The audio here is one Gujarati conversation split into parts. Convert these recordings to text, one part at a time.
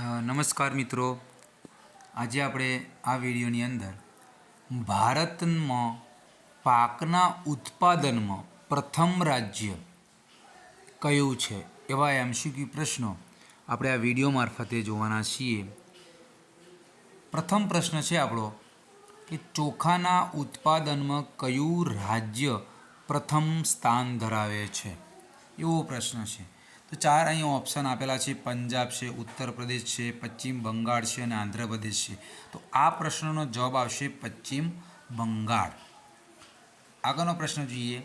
નમસ્કાર મિત્રો. આજે આપણે આ વિડીયોની અંદર ભારતમાં પાકના ઉત્પાદનમાં પ્રથમ રાજ્ય કયું છે એવા એમસીક્યુ પ્રશ્નો આપણે આ વીડિયો મારફતે જોવાના છીએ. પ્રથમ પ્રશ્ન છે આપણો કે ચોખાના ઉત્પાદનમાં કયું રાજ્ય પ્રથમ સ્થાન ધરાવે છે? એવો પ્રશ્ન છે. તો ચાર અહીં ઓપ્શન આપેલા છે. પંજાબ છે, ઉત્તર પ્રદેશ છે, પશ્ચિમ બંગાળ છે અને આંધ્રપ્રદેશ છે. તો આ પ્રશ્નનો જવાબ આવશે પશ્ચિમ બંગાળ. આગળનો પ્રશ્ન જોઈએ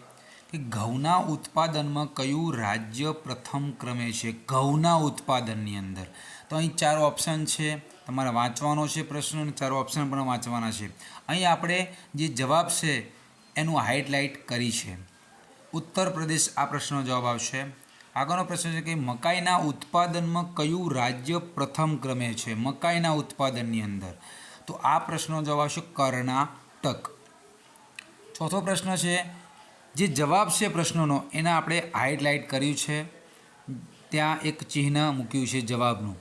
કે ઘઉંના ઉત્પાદનમાં કયું રાજ્ય પ્રથમ ક્રમે છે? ઘઉંના ઉત્પાદનની અંદર. તો અહીં ચાર ઓપ્શન છે. તમારે વાંચવાનો છે પ્રશ્ન અને ચાર ઓપ્શન પણ વાંચવાના છે. અહીં આપણે જે જવાબ છે એનું હાઇલાઇટ કરી છે. ઉત્તર પ્રદેશ આ પ્રશ્નનો જવાબ આવશે. આગળનો પ્રશ્ન છે કે મકાઈના ઉત્પાદનમાં કયું રાજ્ય પ્રથમ ક્રમે છે? મકાઈના ઉત્પાદનની અંદર. તો આ પ્રશ્નનો જવાબ આવશે કર્ણાટક. ચોથો પ્રશ્ન છે, જે જવાબ છે પ્રશ્નોનો, એના આપણે હાઇલાઇટ કર્યું છે. ત્યાં એક ચિહ્ન મૂક્યું છે જવાબનું.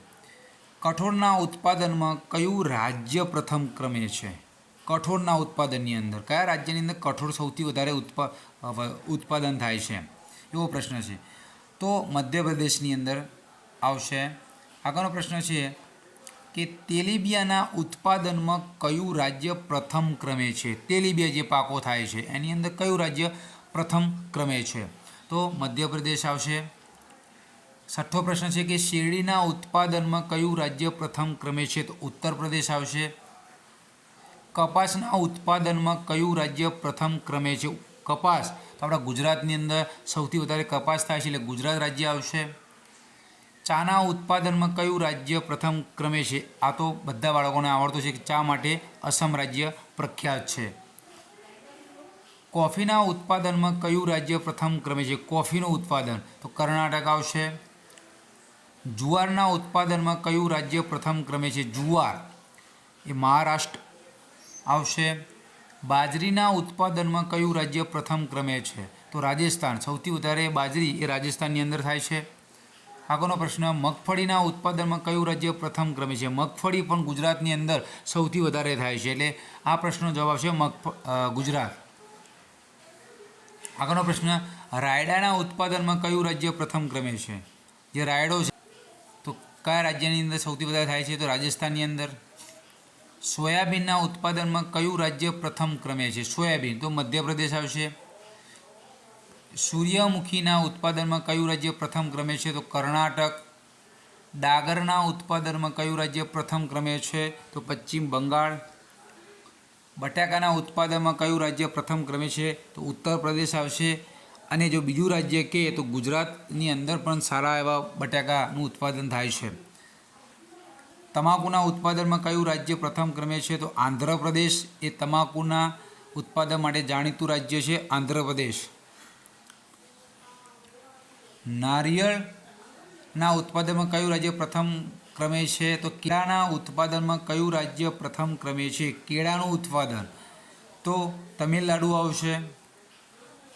કઠોળના ઉત્પાદનમાં કયું રાજ્ય પ્રથમ ક્રમે છે? કઠોળના ઉત્પાદનની અંદર. કયા રાજ્યની અંદર કઠોળ સૌથી વધારે ઉત્પા ઉત્પાદન થાય છે? એવો પ્રશ્ન છે. તો મધ્યપ્રદેશની અંદર આવશે. આગળનો પ્રશ્ન છે કે તેલીબિયાના ઉત્પાદનમાં કયું રાજ્ય પ્રથમ ક્રમે છે? તેલીબિયા જે પાકો થાય છે, એની અંદર કયું રાજ્ય પ્રથમ ક્રમે છે? તો મધ્યપ્રદેશ આવશે. છઠ્ઠો પ્રશ્ન છે કે શેરડીના ઉત્પાદનમાં કયું રાજ્ય પ્રથમ ક્રમે છે? તો ઉત્તર પ્રદેશ આવશે. કપાસના ઉત્પાદનમાં કયું રાજ્ય પ્રથમ ક્રમે છે? કપાસ. તો આપણા ગુજરાતની અંદર સૌથી વધારે કપાસ થાય છે એટલે ગુજરાત રાજ્ય આવશે. ચાના ઉત્પાદનમાં કયું રાજ્ય પ્રથમ ક્રમે છે? આ તો બધા બાળકોને આવડતું છે કે ચા માટે અસમ રાજ્ય પ્રખ્યાત છે. કોફીના ઉત્પાદનમાં કયું રાજ્ય પ્રથમ ક્રમે છે? કોફીનું ઉત્પાદન. તો કર્ણાટક આવશે. જુવારના ઉત્પાદનમાં કયું રાજ્ય પ્રથમ ક્રમે છે? જુવાર. એ મહારાષ્ટ્ર આવશે. બાજરીના ઉત્પાદનમાં કયું રાજ્ય પ્રથમ ક્રમે છે? તો રાજસ્થાન. સૌથી વધારે બાજરી એ રાજસ્થાનની અંદર થાય છે. આગળનો પ્રશ્ન, મગફળીના ઉત્પાદનમાં કયું રાજ્ય પ્રથમ ક્રમે છે? મગફળી પણ ગુજરાતની અંદર સૌથી વધારે થાય છે. એટલે આ પ્રશ્નનો જવાબ છે મગફ ગુજરાત. આગળનો પ્રશ્ન, રાયડાના ઉત્પાદનમાં કયું રાજ્ય પ્રથમ ક્રમે છે? જે રાયડો છે, તો કયા રાજ્યની અંદર સૌથી વધારે થાય છે? તો રાજસ્થાનની અંદર. સોયાબીનના ઉત્પાદનમાં કયું રાજ્ય પ્રથમ ક્રમે છે? સોયાબીન. તો મધ્યપ્રદેશ આવશે. સૂર્યમુખીના ઉત્પાદનમાં કયું રાજ્ય પ્રથમ ક્રમે છે? તો કર્ણાટક. ડાગરના ઉત્પાદનમાં કયું રાજ્ય પ્રથમ ક્રમે છે? તો પશ્ચિમ બંગાળ. બટાકાના ઉત્પાદનમાં કયું રાજ્ય પ્રથમ ક્રમે છે? તો ઉત્તર પ્રદેશ આવશે. અને જો બીજું રાજ્ય કહે તો ગુજરાતની અંદર પણ સારા એવા બટાકાનું ઉત્પાદન થાય છે. તમાકુના ઉત્પાદનમાં કયું રાજ્ય પ્રથમ ક્રમે છે? તો આંધ્રપ્રદેશ એ તમાકુના ઉત્પાદન માટે જાણીતું રાજ્ય છે આંધ્રપ્રદેશ. નારિયેળના ઉત્પાદનમાં કયું રાજ્ય પ્રથમ ક્રમે છે? તો કેળાના ઉત્પાદનમાં કયું રાજ્ય પ્રથમ ક્રમે છે? કેળાનું ઉત્પાદન. તો તમિલનાડુ આવશે.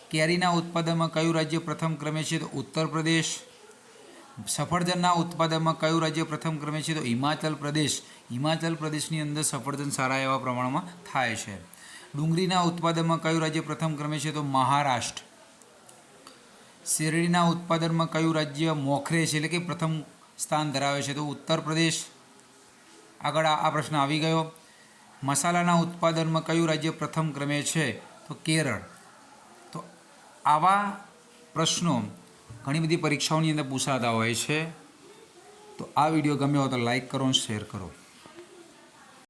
કેરીના ઉત્પાદનમાં કયું રાજ્ય પ્રથમ ક્રમે છે? તો ઉત્તર પ્રદેશ સફરજનના ઉત્પાદનમાં કયું રાજ્ય પ્રથમ ક્રમે છે? તો હિમાચલ પ્રદેશ. હિમાચલ પ્રદેશની અંદર સફરજન સારા એવા પ્રમાણમાં થાય છે. ડુંગળીના ઉત્પાદનમાં કયું રાજ્ય પ્રથમ ક્રમે છે? તો મહારાષ્ટ્ર. શેરડીના ઉત્પાદનમાં કયું રાજ્ય મોખરે છે? એટલે કે પ્રથમ સ્થાન ધરાવે છે. તો ઉત્તર પ્રદેશ. આગળ આ પ્રશ્ન આવી ગયો. મસાલાના ઉત્પાદનમાં કયું રાજ્ય પ્રથમ ક્રમે છે? તો કેરળ. તો આવા પ્રશ્નો ઘણી બધી પરીક્ષાઓની અંદર પૂછાતા હોય છે. તો આ વીડિયો ગમ્યો હોય તો લાઈક કરો અને શેર કરો.